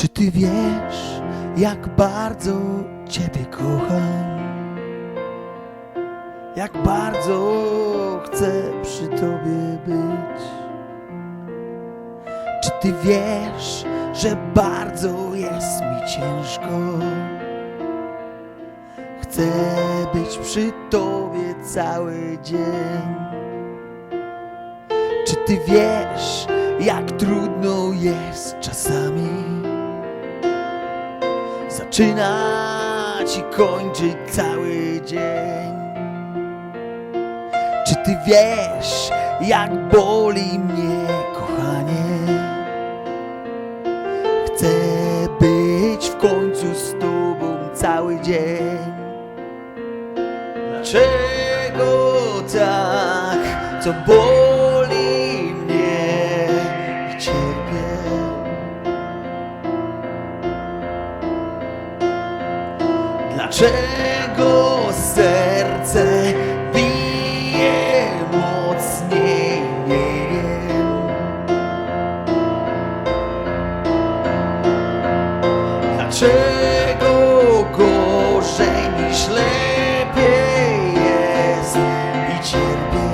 Czy ty wiesz, jak bardzo ciebie kocham? Jak bardzo chcę przy tobie być? Czy ty wiesz, że bardzo jest mi ciężko? Chcę być przy tobie cały dzień. Czy ty wiesz, jak trudno jest czasami zaczynać i kończyć cały dzień? Czy ty wiesz, jak boli mnie kochanie? Chcę być w końcu z tobą cały dzień. Dlaczego tak, co boli Dlaczego serce bije mocniej? Dlaczego gorzej niż lepiej jest i cierpię?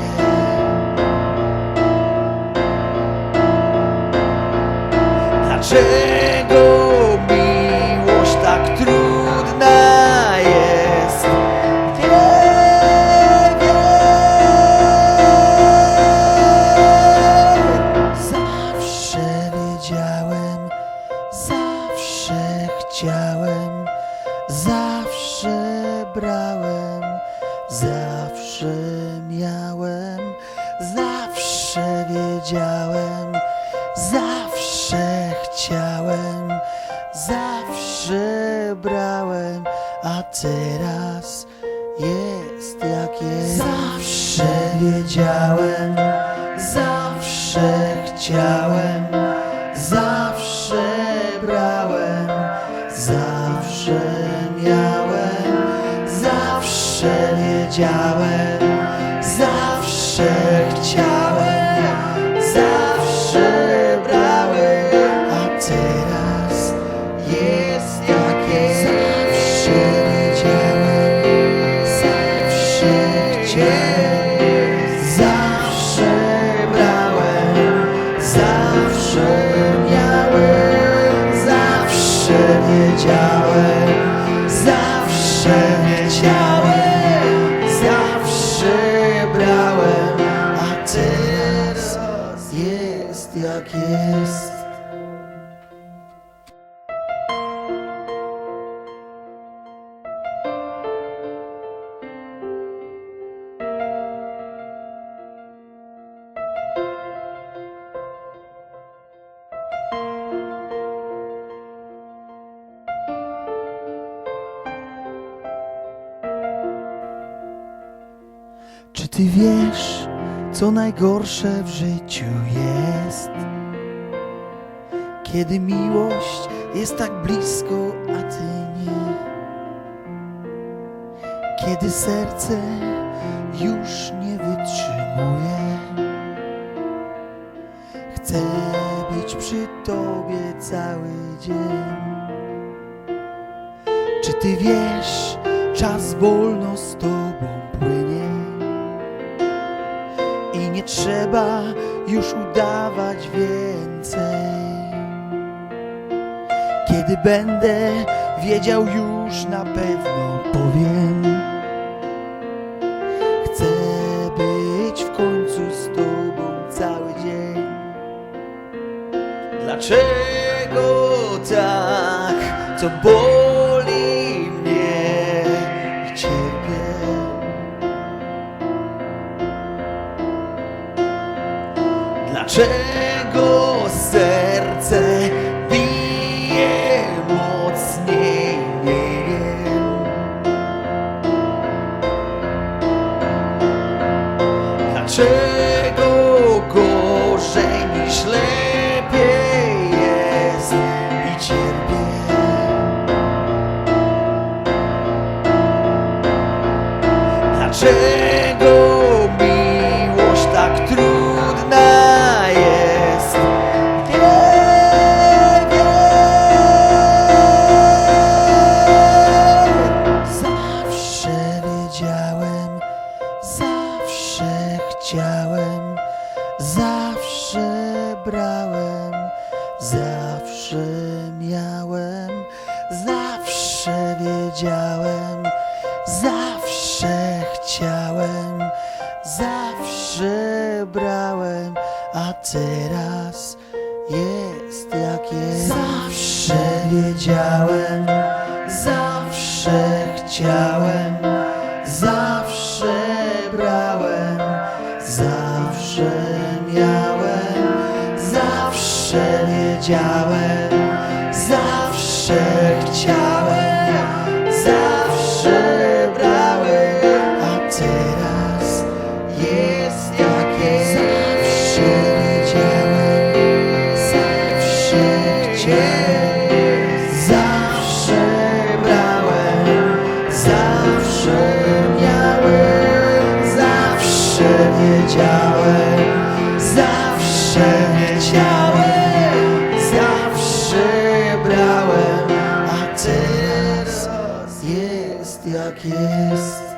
Dlaczego miałem, zawsze wiedziałem, zawsze chciałem, zawsze brałem, a teraz jest jak jest. Zawsze wiedziałem, zawsze chciałem, zawsze brałem, zawsze miałem, zawsze wiedziałem, zawsze chciałem, zawsze brałem, a teraz jest jak jest. Zawsze wiedziałem, zawsze chciałem, zawsze brałem, zawsze miałem, zawsze wiedziałem, zawsze chciałem, jak jest. Czy ty wiesz, co najgorsze w życiu jest? Kiedy miłość jest tak blisko, a ty nie. Kiedy serce już nie wytrzymuje. Chcę być przy tobie cały dzień. Czy ty wiesz, czas wolno z tobą płynie i nie trzeba już udawać więcej. Kiedy będę wiedział już na pewno powiem. Chcę być w końcu z tobą cały dzień. Dlaczego tak, co boli mnie i cierpię? Dlaczego serce Dlaczego miłość tak trudna jest? Nie wiem Zawsze wiedziałem Zawsze chciałem Zawsze brałem Zawsze miałem Zawsze wiedziałem brałem, a teraz jest jak jest. Zawsze wiedziałem, zawsze chciałem, zawsze brałem, zawsze miałem, zawsze wiedziałem, zawsze chciałem, zawsze brałem, a teraz zawsze miałem, zawsze wiedziałem, zawsze chciałem, zawsze brałem, a teraz jest jak jest.